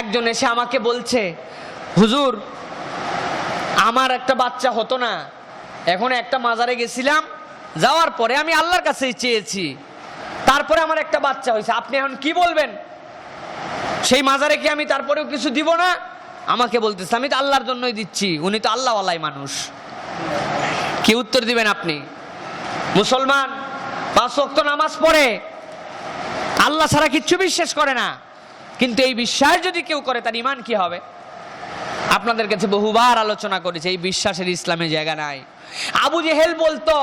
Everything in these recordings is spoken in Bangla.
একজন এসে আমাকে বলছে, হুজুর, আমার একটা বাচ্চা হতো না। এখন একটা মাজারে গেছিলাম, যাওয়ার পরে আমি আল্লাহর কাছে চেয়েছি। তারপরে আমার একটা বাচ্চা হয়েছে। আপনি এখন কি বলবেন? সেই মাজারে কি আমি তারপরেও কিছু দিব না? আমাকে বলতেছে, আমি তো আল্লাহর জন্যই দিচ্ছি। উনি তো আল্লাহওয়ালাই মানুষ। কি উত্তর দিবেন আপনি? মুসলমান, পাঁচ নামাজ পড়ে, আল্লাহ ছাড়া কিচ্ছু বিশ্বাস করে না। কিন্তু এই বিশ্বাস যদি কেউ করে, তার ইমান কি হবে? আপনাদের কাছে বহুবার আলোচনা করেছে, এই বিশ্বাসের ইসলামে জায়গা নাই। আবু জেহেল বলতো,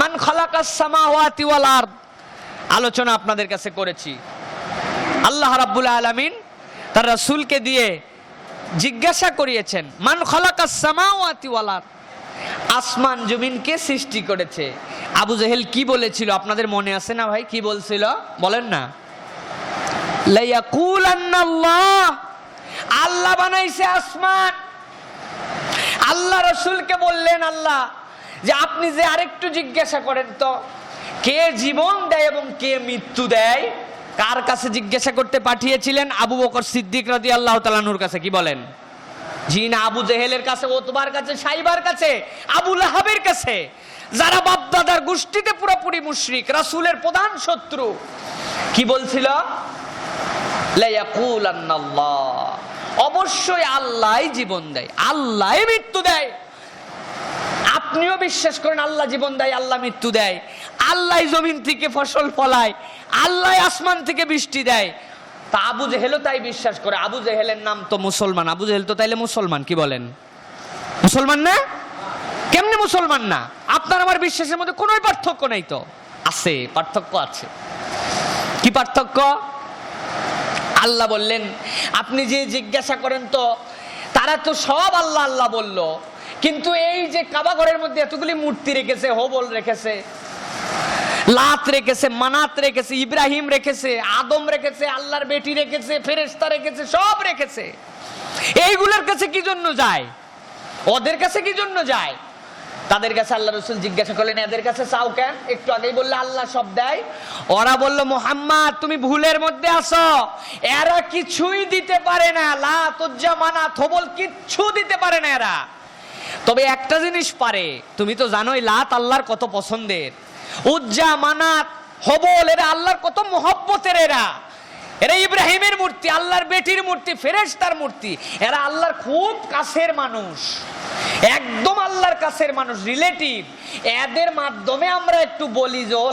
মান আলোচনা আপনাদের কাছে করেছি। আল্লাহ রাব্বুল আলামিন তার রাসূলকে দিয়ে জিজ্ঞাসা করিয়েছেন, মান খালাকাস সামাওয়াতি ওয়াল আরদ? আসমান জমিনকে সৃষ্টি করেছে? আবু জেহেল কি বলেছিল? আপনাদের মনে আছে না ভাই? কি বলছিল? বলেন না। আল্লাহ বানাইছে আসমান। আল্লাহ রসুলকে বললেন, আল্লাহ, যে আপনি যে আরেকটু জিজ্ঞাসা করেন তো, কে জীবন দেয় এবং কে মৃত্যু দেয়? কার কাছে জিজ্ঞাসা করতে পাঠিয়েছিলেন? আবু বকর সিদ্দিক রাজি আল্লাহ তালানুর কাছে কি বলেন? জি না, আবু জেহেলের কাছে, ওতবার কাছে, সাইবার কাছে, আবু লাহাবের কাছে। যারা বাপদাদার গোষ্ঠীতে পুরোপুরি মুশরিক, রাসূলের প্রধান শত্রু। কি বলছিল। অবশ্যই আল্লাহ জীবন দেয় আল্লাহ মৃত্যু দেয়। আপনিও বিশ্বাস করেন আল্লাহ জীবন দেয়, আল্লাহ মৃত্যু দেয়। আল্লাহ জমিন থেকে ফসল ফলায়, আল্লাহ আসমান থেকে বৃষ্টি দেয়। তা আবু জেহেলও তাই বিশ্বাস করে, আবু জেহেলের নাম তো মুসলমান, আবু জেহেল তো তাইলে মুসলমান, কি বলেন? মুসলমান না? কেমনে মুসলমান না? আপনার আমার বিশ্বাসের মধ্যে কোনো পার্থক্য নাই তো। আছে, পার্থক্য আছে। কি পার্থক্য? আল্লাহ বললেন, আপনি যে জিজ্ঞাসা করেন তো, তারা তো সব আল্লাহ আল্লাহ বলল। কিন্তু এই যে কাবা ঘরের মধ্যে এতগুলি মূর্তি রেখেছে, হোবল রেখেছে, লাত রেখেছে, মানাত রেখেছে, ইব্রাহিম রেখেছে, আদম রেখেছে, আল্লাহর বেটি রেখেছে, ফেরেশতা রেখেছে, সব রেখেছে। এইগুলোর কাছে কি জন্য যায়? ওদের কাছে কি জন্য যায়? তাদের কাছে আল্লাহ রসুল জিজ্ঞাসা করলেন, এদের কাছে চাও কেন একটু আগেই বললে, আল্লাহ সব দেয়। ওরা বলল, মোহাম্মদ, তুমি ভুলের মধ্যে আসো এরা কিছুই দিতে পারে না। লা তুজ্জা মানা থবল কিচ্ছু দিতে পারে না এরা। তবে একটা জিনিস পারে, তুমি তো জানোই লাত আল্লাহর কত পছন্দের। উজ্জা মানাত হবল, এরা আল্লাহর কত মহব্বতের এরা। এরা ইব্রাহিমের মূর্তি, আল্লাহর বেটির মূর্তি, ফেরেশতার মূর্তি। এরা আল্লাহর খুব কাছের মানুষ। একদম আল্লাহর কাছের মানুষ, রিলেটিভ। এদের মাধ্যমে আমরা একটু বলি যে, ও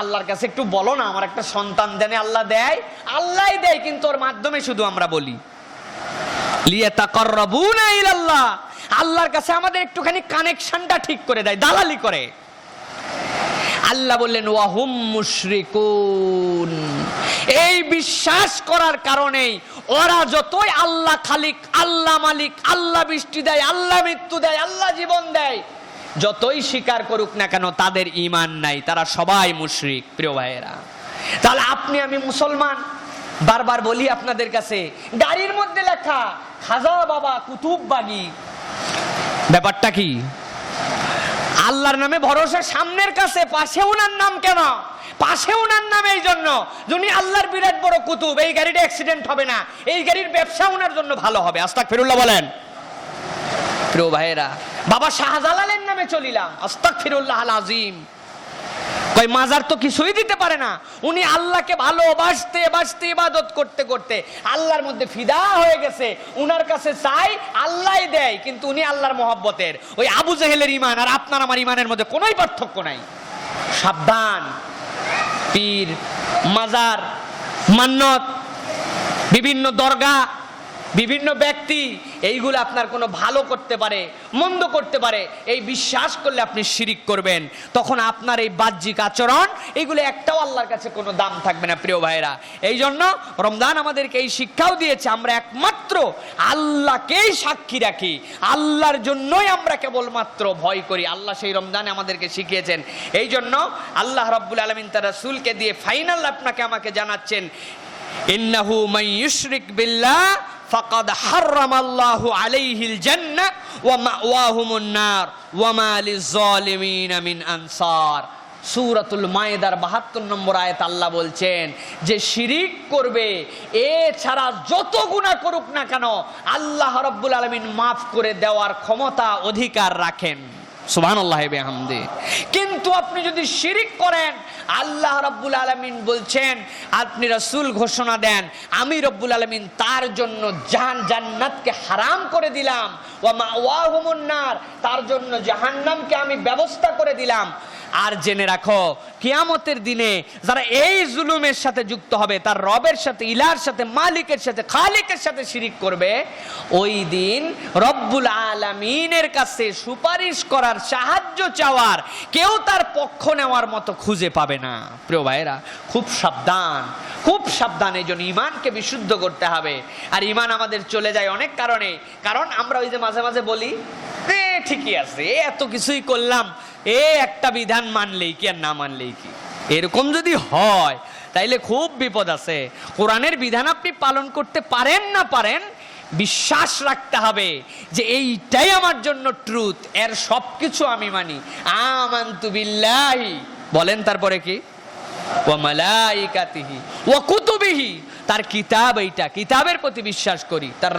আল্লাহর কাছে একটু বলো না, আমার একটা সন্তান দেনে আল্লাহ দেয়। আল্লাহই দেয়, কিন্তু ওর মাধ্যমে শুধু আমরা বলি। আল্লাহর কাছে আমাদের একটুখানি কানেকশনটা ঠিক করে দেয়, দালালি করে। আল্লাহ বললেন, ওয়াহুম মুশরিকুন। এই বিশ্বাস করার কারণেই ওরা যতই আল্লাহ খালিক, আল্লাহ মালিক, আল্লাহ বৃষ্টি দেয়, আল্লাহ মৃত্যু দেয়, আল্লাহ জীবন দেয়, যতই স্বীকার করুক না কেন তাদের ইমান নাই, তারা সবাই মুশরিক, প্রিয় ভাইয়েরা। তাহলে আপনি, আমি মুসলমান, বারবার বলি আপনাদের কাছে, গাড়ির মধ্যে লেখা, খাজা বাবা কুতুব বাগি। ব্যাপারটা কি? আল্লাহর নামে ভরসা সামনের কাছে পাশে উনার নাম কেন? পাশে উনার নাম এই জন্য। যিনি আল্লাহর বিরাট বড় কুতুব এই গাড়িটা অ্যাক্সিডেন্ট হবে না। এই গাড়ির ব্যবসা উনার জন্য ভালো হবে। আস্তাক ফিরুল্লাহ বলেন। প্রিয় ভাইয়েরা বাবা শাহজালালের নামে চলিলাম। আস্তাক ফিরুল্লাহ আল আজিম কই মাজার তো কিছুই দিতে পারে না। উনি আল্লাহকে ভালোবাসতে, বাসতে, ইবাদত করতে করতে আল্লাহর মধ্যে ফিদা হয়ে গেছে। উনার কাছে চাই আল্লাহই দেয়, কিন্তু উনি আল্লাহর মহব্বতের। ওই আবু জেহেলের ইমান আর আপনার আমার ইমানের মধ্যে কোনোই পার্থক্য নাই। সাবধান, পীর, মাজার, মান্নত, বিভিন্ন দরগা বিভিন্ন ব্যক্তি এইগুলো আপনার কোনো ভালো করতে পারে, মন্দ করতে পারে, এই বিশ্বাস করলে আপনি শিরিক করবেন। তখন আপনার এই বাহ্যিক আচরণ এইগুলো একটাও আল্লাহর কাছে কোনো দাম থাকবে না, প্রিয় ভাইরা এই জন্য রমজান আমাদেরকে এই শিক্ষাও দিয়েছে, আমরা একমাত্র আল্লাহকেই সাক্ষী রাখি। আল্লাহর জন্যই আমরা কেবলমাত্র ভয় করি। আল্লাহ সেই রমজানে আমাদেরকে শিখিয়েছেন। এই জন্য আল্লাহ রব্বুল আলমিন তার রাসূলকে দিয়ে ফাইনাল আপনাকে আমাকে জানাচ্ছেন, ইন্নাহু ইউশরিক বিল্লাহ ফাকাদ হারামাল্লাহু আলাইহিল জান্নাহ ওয়া মাওয়াহুমুন নার ওয়া মা লিয-যালিমিন মিন আনসার। সুরাতুল মায়েদার বাহাত্তর নম্বর আয়াত আল্লাহ বলছেন, যে শিরিক করবে এ ছাড়া যত গুণা করুক না কেন, আল্লাহ রব্বুল আলমিন মাফ করে দেওয়ার ক্ষমতা, অধিকার রাখেন। সুবহানাল্লাহ বিহামদি। কিন্তু আপনি যদি শিরিক করেন, আল্লাহ রব্বুল আলমিন বলছেন, আপনি রসুল ঘোষণা দেন, আমি রব্বুল আলমিন তার জন্য জাহান, জান্নাতকে হারাম করে দিলাম, ওয়া মা ওয়াহমুন্নার তার জন্য জাহান্নামকে আমি ব্যবস্থা করে দিলাম। আর জেনে রাখো, কিয়ামতের দিনে যারা এই জুলুমের সাথে যুক্ত হবে, তার রবের সাথে, ইলার সাথে, মালিকের সাথে, খালিকের সাথে শিরিক করবে, ওই দিন রব্বুল আলামিনের কাছে সুপারিশ করার, সাহায্য চাওয়ার কেউ তার পক্ষ নেওয়ার মতো খুঁজে পাবে না। প্রিয় ভাইরা খুব সাবধান খুব সাবধান এই জন্য ইমানকে বিশুদ্ধ করতে হবে। আর ইমান আমাদের চলে যায় অনেক কারণে। কারণ আমরা ওই যে মাঝে মাঝে বলি ঠিকই আছে এত কিছুই করলাম এ একটা বিধান মানলেই কি আর না মানলেই কি? এরকম যদি হয়, তাইলে খুব বিপদ আছে। কোরআনের বিধান আপনি পালন করতে পারেন না পারেন, বিশ্বাস রাখতে হবে যে এইটাই আমার জন্য ট্রুথ এর সবকিছু আমি মানি। আমান্তু বলেন তারপরে কি? ও মালাইকাতিহি ও কুতুবিহি। তার কিতাব এইটা, কিতাবের প্রতি বিশ্বাস করি। তার